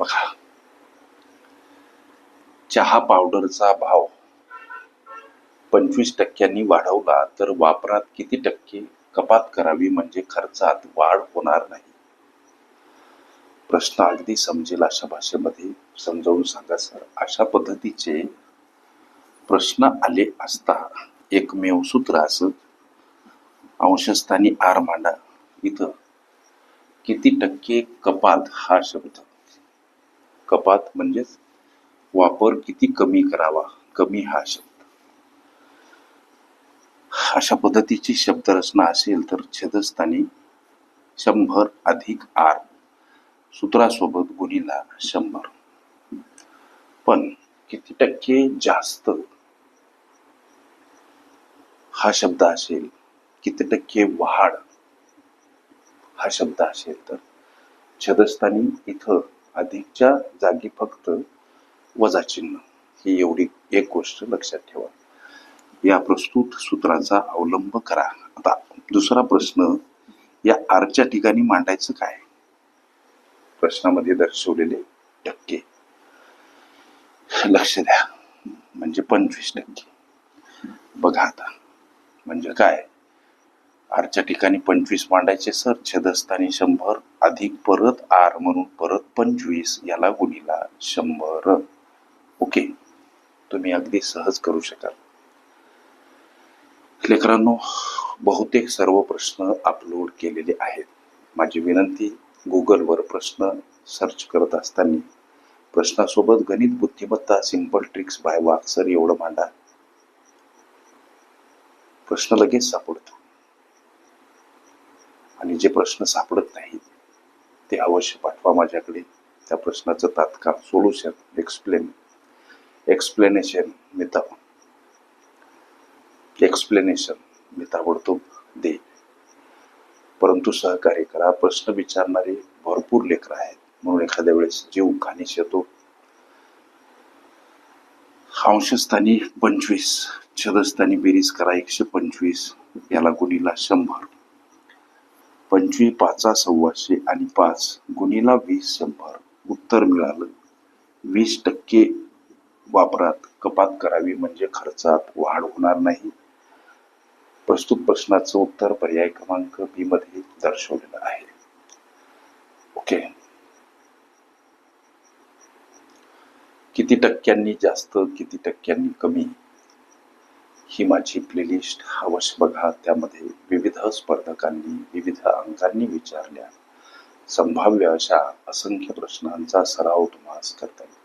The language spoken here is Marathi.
बघा. चहा पावडरचा भाव पंचवीस टक्क्यांनी वाढवला तर वापरात किती टक्के कपात करावी म्हणजे खर्चात वाढ होणार नाही? प्रश्न अगदी समजेल अशा भाषेमध्ये. समजावून सांगा सर. अशा पद्धतीचे प्रश्न आले असता एकमेव सूत्र असत अंशस्थानी आर मांडा इथं किती टक्के कपात हा शब्द? कपात म्हणजेच वापर किती कमी करावा कमी हा शब्द. अशा पद्धतीची शब्दरचना असेल तर छेदस्थानी शंभर अधिक आर. सूत्रासोबत गुणीला शंभर. पण किती टक्के जास्त? हा शब्द असेल किती टक्के वाढ? हा शब्द असेल तर छदस्थानी इथं अधिकच्या जागी फक्त वजा चिन्ह. ही एवढी एक गोष्ट लक्षात ठेवा. या प्रस्तुत सूत्राचा अवलंब करा. आता दुसरा प्रश्न या आरच्या ठिकाणी मांडायचं काय? प्रश्नामध्ये दर्शवलेले टक्के. लक्ष द्या. म्हणजे पंचवीस टक्के. बघा आता. म्हणजे काय? आरच्या ठिकाणी पंचवीस मांडायचे सर छेदस्थानी शंभर अधिक परत आर म्हणून परत पंचवीस याला गुणीला शंभर. ओके तुम्ही अगदी सहज करू शकाल. लेकरांनो बहुतेक सर्व प्रश्न अपलोड केलेले आहेत. माझी विनंती गुगलवर प्रश्न सर्च करत असताना प्रश्नासोबत गणित बुद्धिमत्ता सिंपल ट्रिक्स बाय वाक्सर एवढं मांडा. प्रश्न लगेच सापडतो. आणि जे प्रश्न सापडत नाहीत ते अवश्य पाठवा माझ्याकडे. त्या प्रश्नाचं तात्काळ सोल्युशन एक्सप्लेन एक्सप्लेनेशन मी एक्सप्लेनेशन मी ताबडतोब दे परंतु सहकार्य करा. प्रश्न विचारणारे भरपूर लेकर आहेत. म्हणून एखाद्या वेळेस जीव खानीस येतो. अंशस्थानी पंचवीस छदस्थानी बेरीज करा. एकशे पंचवीस याला गुणीला शंभर. पंचवीस पाचा सव्वाशे आणि पाच गुणीला वीस शंभर. उत्तर मिळालं. वीस टक्के वापरात कपात करावी म्हणजे खर्चात वाढ होणार नाही. प्रस्तुत प्रश्नाचं उत्तर पर्याय क्रमांक बी मध्ये दर्शवलेलं आहे. ओके. किती टक्क्यांनी जास्त किती टक्क्यांनी कमी? ही माझी प्लेलिस्ट अवश्य बघा. त्यामध्ये विविध स्पर्धकांनी विविध अंकांनी विचारल्या. संभाव्य अशा असंख्य प्रश्नांचा सराव तुम्हाला करता येईल.